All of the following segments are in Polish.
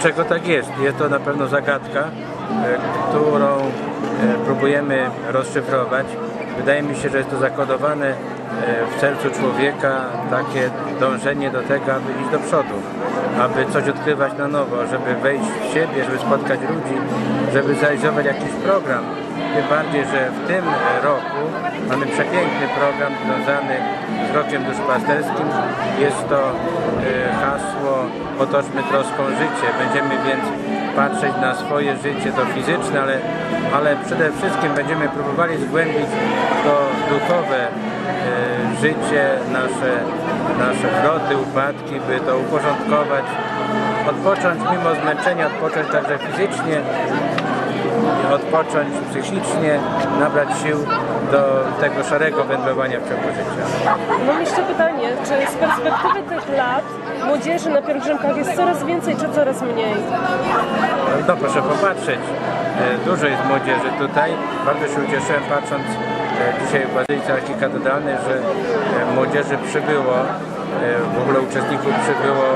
Dlaczego tak jest? Jest to na pewno zagadka, e, którą e, próbujemy rozszyfrować. Wydaje mi się, że jest to zakodowane e, w sercu człowieka, takie dążenie do tego, aby iść do przodu, aby coś odkrywać na nowo, żeby wejść w siebie, żeby spotkać ludzi, żeby zrealizować jakiś program. Tym bardziej, że w tym roku mamy przepiękny program związany z rokiem duszpasterskim. Jest to e, hasło Otoczmy troską życie. Będziemy więc patrzeć na swoje życie, to fizyczne, ale, ale przede wszystkim będziemy próbowali zgłębić to duchowe e, życie, nasze, nasze wzloty, upadki, by to uporządkować, odpocząć mimo zmęczenia, odpocząć także fizycznie, odpocząć psychicznie, nabrać sił do tego szarego wędrowania w ciągu życia. Mam jeszcze pytanie, czy z perspektywy tych lat młodzieży na pielgrzymkach jest coraz więcej, czy coraz mniej? No proszę popatrzeć, e, dużo jest młodzieży tutaj. Bardzo się ucieszyłem patrząc e, dzisiaj w Bazylice Archikatedralnej, że e, młodzieży przybyło, w ogóle uczestników przybyło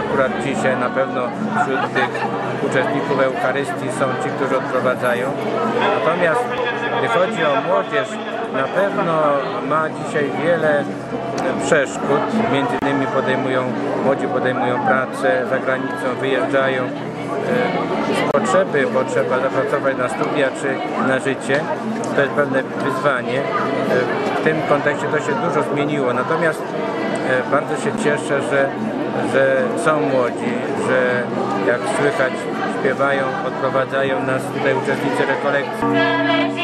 akurat dzisiaj na pewno wśród tych uczestników Eucharystii są ci, którzy odprowadzają. Natomiast gdy chodzi o młodzież, na pewno ma dzisiaj wiele e, przeszkód, między innymi podejmują, młodzi podejmują pracę za granicą, wyjeżdżają, z potrzeby, bo trzeba zapracować na studia czy na życie. To jest pewne wyzwanie. W tym kontekście to się dużo zmieniło. Natomiast e, bardzo się cieszę, że, że są młodzi, że jak słychać śpiewają, odprowadzają nas tutaj uczestnicy rekolekcji.